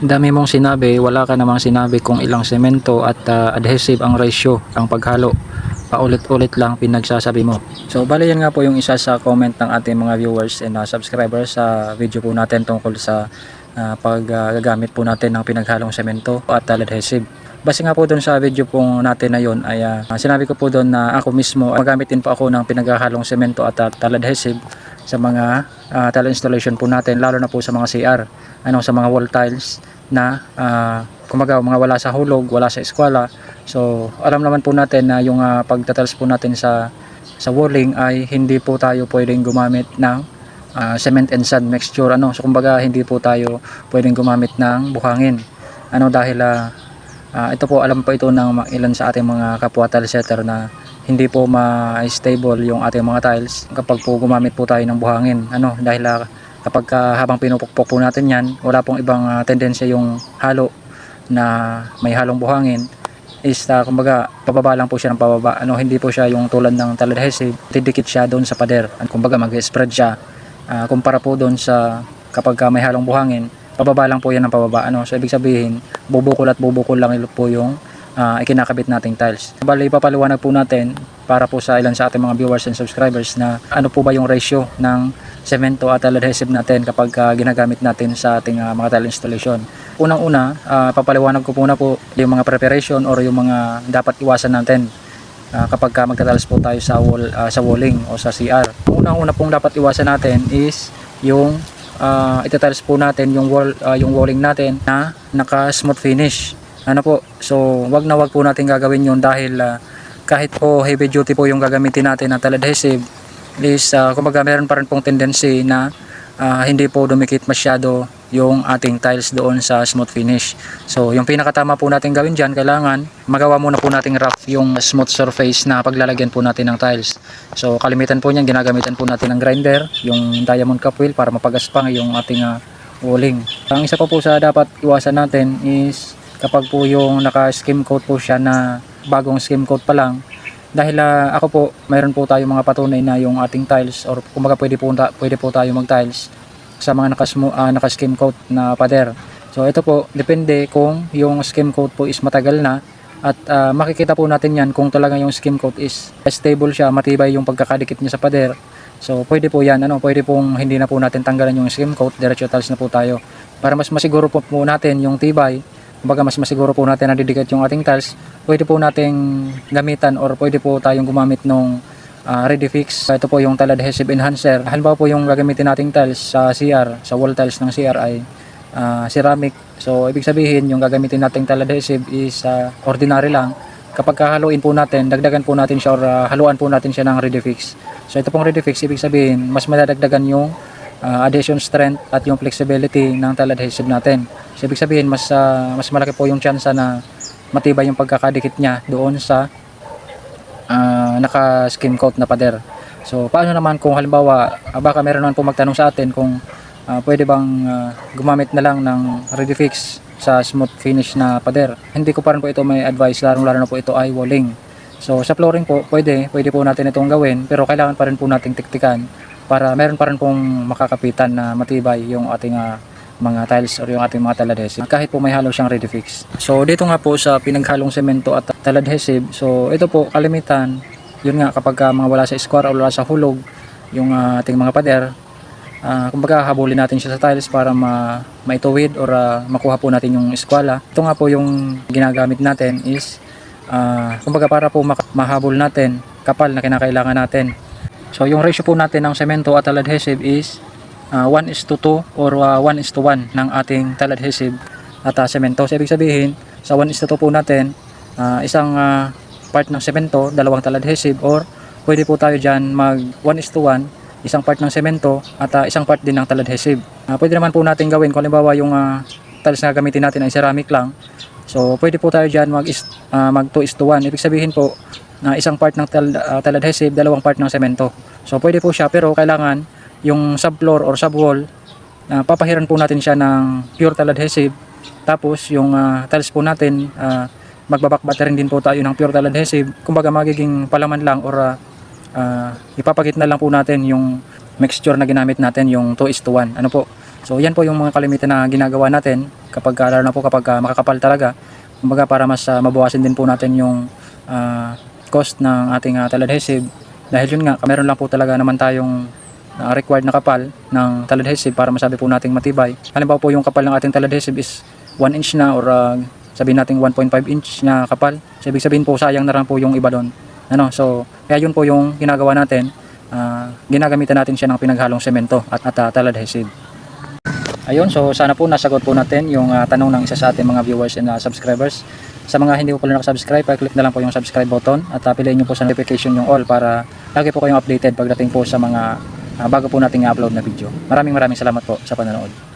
dami mong sinabi, wala ka namang sinabi kung ilang semento at ah, adhesive ang ratio, ang paghalo. Paulit-ulit lang pinagsasabi mo. So, bali yan nga po yung isa sa comment ng ating mga viewers and ah, subscribers sa video po natin tungkol sa ah, paggagamit po natin ng pinaghalong semento at ah, adhesive. Base nga po doon sa video po natin na yon ay ah, sinabi ko po doon na ako mismo magamit din po ako ng pinaghahalong semento at tile adhesive sa mga uh, tile installation po natin lalo na po sa mga CR ano sa mga wall tiles na uh, kumaga mga wala sa hulog wala sa eskwela. So alam naman po natin na yung uh, pagtatiles po natin sa sa walling ay hindi po tayo pwedeng gumamit ng ah, cement and sand mixture ano. So kumbaga hindi po tayo pwedeng gumamit ng buhangin ano dahil ah, ah, ito po alam po ito ng ilan sa ating mga kapwa tile setter na hindi po ma-stable yung ating mga tiles. Kapag po gumamit po tayo ng buhangin ano dahil ah, kapag ah, habang pinupukpok po natin yan wala pong ibang ah, tendensya yung halo na may halong buhangin is ah, kumbaga pababa lang po siya ng pababa. Ano hindi po siya yung tulad ng tile adhesive siya doon sa pader. Kumbaga mag-spread siya Ah, kumpara po doon sa kapag ah, may halong buhangin pababa lang po yan ng pababa. Ano so ibig sabihin bubukol at bubukol lang po yung ah, ikinakabit nating tiles bali ipapaliwanag po natin para po sa ilan sa ating mga viewers and subscribers na ano po ba yung ratio ng semento at adhesive natin kapag ah, ginagamit natin sa ating ah, mga tile installation unang-una ah, papaliwanag ko muna po yung mga preparation or yung mga dapat iwasan natin Ah, kapag ka magtatalas po tayo sa wall ah, sa walling o sa CR. Unang-una pong dapat iwasan natin is yung uh, itatiles po natin yung wall ah, yung walling natin na naka smooth finish. Ano po? So, wag na wag po natin gagawin yun dahil ah, kahit po heavy duty po yung gagamitin natin na adhesive is uh, kumbaga meron pa rin pong tendency na ah, hindi po dumikit masyado yung ating tiles doon sa smooth finish. So, yung pinakatama po natin gawin dyan, kailangan magawa muna po nating rough yung smooth surface na paglalagyan po natin ng tiles. So, kalimitan po niyan, ginagamitan po natin ng grinder, yung diamond cup wheel para mapagaspang yung ating ah, walling. Ang isa pa po sa dapat iwasan natin is kapag po yung naka-skim coat po siya na bagong skim coat pa lang, dahil ah, ako po, mayroon po tayo mga patunay na yung ating tiles or kumbaga pwede po, pwede po tayo mag-tiles sa mga nakasmo, ah, naka-skim coat na pader. So ito po, depende kung yung skim coat po is matagal na at ah, makikita po natin yan kung talaga yung skim coat is stable siya, matibay yung pagkakadikit niya sa pader. So pwede po yan, ano, pwede pong hindi na po natin tanggalan yung skim coat, diretso tiles na po tayo. Para mas masiguro po, po natin yung tibay, kumbaga mas masiguro po natin na didikit yung ating tiles, pwede po nating gamitan or pwede po tayong gumamit nung uh, ready fix. Ito po yung tile adhesive enhancer. Halimbawa po yung gagamitin nating tiles sa CR, sa wall tiles ng CR ay ah, ceramic. So ibig sabihin yung gagamitin nating tile adhesive is ah, ordinary lang. Kapag kahaluin po natin, dagdagan po natin siya or ah, haluan po natin siya ng ready fix. So ito pong ready fix, ibig sabihin mas madadagdagan yung ah, adhesion strength at yung flexibility ng tile adhesive natin. So ibig sabihin mas ah, mas malaki po yung chance na matibay yung pagkakadikit niya doon sa ah, naka skim coat na pader. So paano naman kung halimbawa ah, baka meron naman po magtanong sa atin kung ah, pwede bang ah, gumamit na lang ng ready fix sa smooth finish na pader. Hindi ko pa rin po ito may advice lalo na po ito ay walling. So sa flooring po pwede, pwede po natin itong gawin pero kailangan pa rin po nating tiktikan para meron pa rin pong makakapitan na matibay yung ating ah, mga tiles or yung ating mga tile adhesive kahit po may halo siyang ready fix. So dito nga po sa pinaghalong semento at tile adhesive, so ito po kalimitan, yun nga kapag ah, mga wala sa square o wala sa hulog, yung ah, ating mga pader, ah, kumbaga habulin natin siya sa tiles para ma maituwid or ah, makuha po natin yung eskwala. Ito nga po yung ginagamit natin is ah, kumbaga para po mahabol natin kapal na kinakailangan natin. So yung ratio po natin ng semento at adhesive is uh, 1 is to 2 or uh, 1 is to 1 ng ating adhesive at uh, semento. So, ibig sabihin, sa 1 is to 2 po natin, uh, isang uh, part ng semento, dalawang adhesive or pwede po tayo dyan mag 1 is to 1, isang part ng semento at uh, isang part din ng adhesive. Uh, pwede naman po natin gawin kung halimbawa yung uh, tiles na gamitin natin ay ceramic lang. So, pwede po tayo dyan mag, uh, mag 2 is to 1. Ibig sabihin po, na isang part ng tile, uh, tile adhesive, dalawang part ng semento. So, pwede po siya pero kailangan yung subfloor or subwall, uh, papahiran po natin siya ng pure tile adhesive. Tapos yung uh, tiles po natin, uh, magbabakbate rin din po tayo ng pure tile adhesive. Kumbaga magiging palaman lang or uh, uh, ipapakit na lang po natin yung mixture na ginamit natin, yung 2 is to 1. Ano po? So yan po yung mga kalimitan na ginagawa natin kapag ah, lalo na po kapag ah, makakapal talaga. Kumbaga para mas ah, mabawasan din po natin yung ah, cost ng ating uh, adhesive. Dahil yun nga, meron lang po talaga naman tayong ah, required na kapal ng adhesive para masabi po nating matibay. Halimbawa po yung kapal ng ating adhesive is 1 inch na or ah, sabihin natin 1.5 inch na kapal. So ibig sabihin po sayang na lang po yung iba doon. Ano, so kaya yun po yung ginagawa natin. Ah, ginagamitan natin siya ng pinaghalong semento at, at uh, adhesive. Ayun, so sana po nasagot po natin yung ah, tanong ng isa sa ating mga viewers and ah, subscribers. Sa mga hindi po pala nakasubscribe, click na lang po yung subscribe button at uh, piliin nyo po sa notification yung all para lagi po kayong updated pagdating po sa mga ah, bago po nating i-upload na video. Maraming maraming salamat po sa panonood.